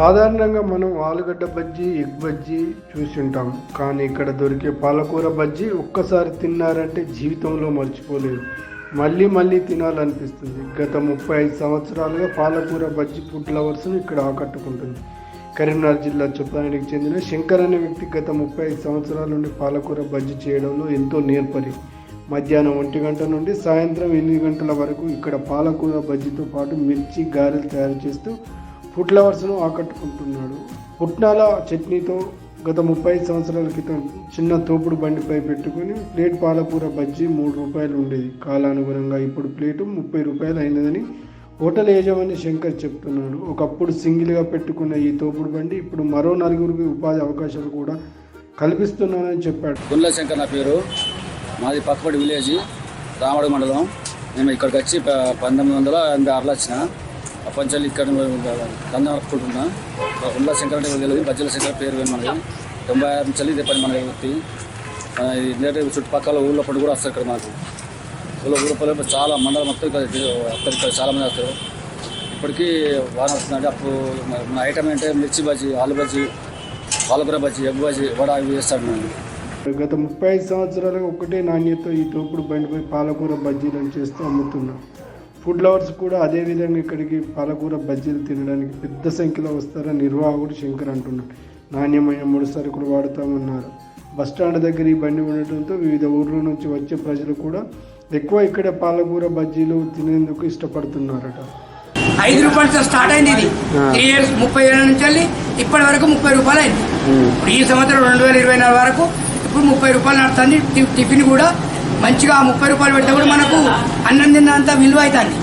సాధారణంగా మనం ఆలుగడ్డ బజ్జీ ఎగ్ బజ్జీ చూసి ఉంటాం. కానీ ఇక్కడ దొరికే పాలకూర బజ్జీ ఒక్కసారి తిన్నారంటే జీవితంలో మర్చిపోలేదు మళ్ళీ మళ్ళీ తినాలనిపిస్తుంది. గత ముప్పై ఐదు సంవత్సరాలుగా పాలకూర బజ్జీ ఫుడ్ లవర్స్ను ఇక్కడ ఆకట్టుకుంటుంది. కరీంనగర్ జిల్లా చొప్పానికి చెందిన శంకర్ అనే వ్యక్తి గత ముప్పై ఐదు సంవత్సరాల నుండి పాలకూర బజ్జీ చేయడంలో ఎంతో నేర్పరి. మధ్యాహ్నం ఒంటి గంట నుండి సాయంత్రం ఎనిమిది గంటల వరకు ఇక్కడ పాలకూర బజ్జీతో పాటు మిర్చి గారెలు తయారు చేస్తూ ఫుడ్ లవర్స్ను ఆకట్టుకుంటున్నాడు. పుట్నాల చట్నీతో గత ముప్పై సంవత్సరాల క్రితం చిన్న తోపుడు బండిపై పెట్టుకుని ప్లేట్ పాలకూర బజ్జీ మూడు రూపాయలు ఉండేది. కాలానుగుణంగా ఇప్పుడు ప్లేటు ముప్పై రూపాయలు అయినదని హోటల్ యజమాని శంకర్ చెప్తున్నాడు. ఒకప్పుడు సింగిల్గా పెట్టుకున్న ఈ తోపుడు బండి ఇప్పుడు మరో నలుగురికి ఉపాధి అవకాశాలు కూడా కల్పిస్తున్నానని చెప్పాడు. గుల్ల శంకర్ నా పేరు. మాది పక్కపడి విలేజ్ రామడు మండలం. మేము ఇక్కడికి వచ్చి ప- పంతొమ్మిది వందల ఎనభై ఆరులో వచ్చిన. అప్పంచాలి ఇక్కడ దండం అనుకుంటున్నా గుండ్ల శంకరంటే తెలియదు బజ్జల శంకర పేరు వేరు మనకి తొంభై ఆరు నుంచి ఇదే పని మన వృత్తి ఆ, ఇది చుట్టుపక్కల ఊళ్ళో పడి కూడా వస్తారు ఇక్కడ మాకు. ఊళ్ళో ఊళ్ళో చాలా మండలం మొత్తం ఇక్కడ వస్తారు ఇక్కడ చాలా మంది వస్తారు. ఇప్పటికీ వాన వస్తుందంటే అప్పుడు మన- ఐటమ్ ఏంటంటే మిర్చి బజ్జీ ఆలు బజ్జీ పాలకూర బజ్జీ ఎగ్ బజ్జీ వడ ఇవి వేస్తాడు నేను గత ముప్పై ఐదు సంవత్సరాలుగా ఒకటే నాణ్యత ఈ తోపుడు బండిపై పాలకూర బజ్జీలను చేస్తూ అమ్ముతున్నాను ఫుడ్ లవర్స్ కూడా అదే విధంగా ఇక్కడికి పాలకూర బజ్జీలు తినడానికి పెద్ద సంఖ్యలో వస్తారని నిర్వాహకుడు శంకర్ అంటున్నాడు. నాణ్యమైన ముడి సరుకులు వాడుతామన్నారు బస్టాండ్ దగ్గర ఈ బండి ఉండటంతో వివిధ ఊర్ల నుంచి వచ్చే ప్రజలు కూడా ఎక్కువ ఇక్కడే పాలకూర బజ్జీలు తినేందుకు ఇష్టపడుతున్నారట. ఐదు రూపాయలతో స్టార్ట్ అయింది ఇది. త్రీ ఇయర్స్ ముప్పై ఏళ్ళ నుంచి వెళ్ళి ఇప్పటి వరకు ముప్పై రూపాయలు అయింది. ఇప్పుడు ఈ సంవత్సరం రెండు వేల ఇరవై నాలుగు వరకు ఇప్పుడు ముప్పై రూపాయలు నడుస్తుంది టి- టిఫిన్ కూడా మంచిగా ముప్పై రూపాయలు పెడితే కూడా మనకు అన్నం తిన్నంత విలువ అవుతుంది.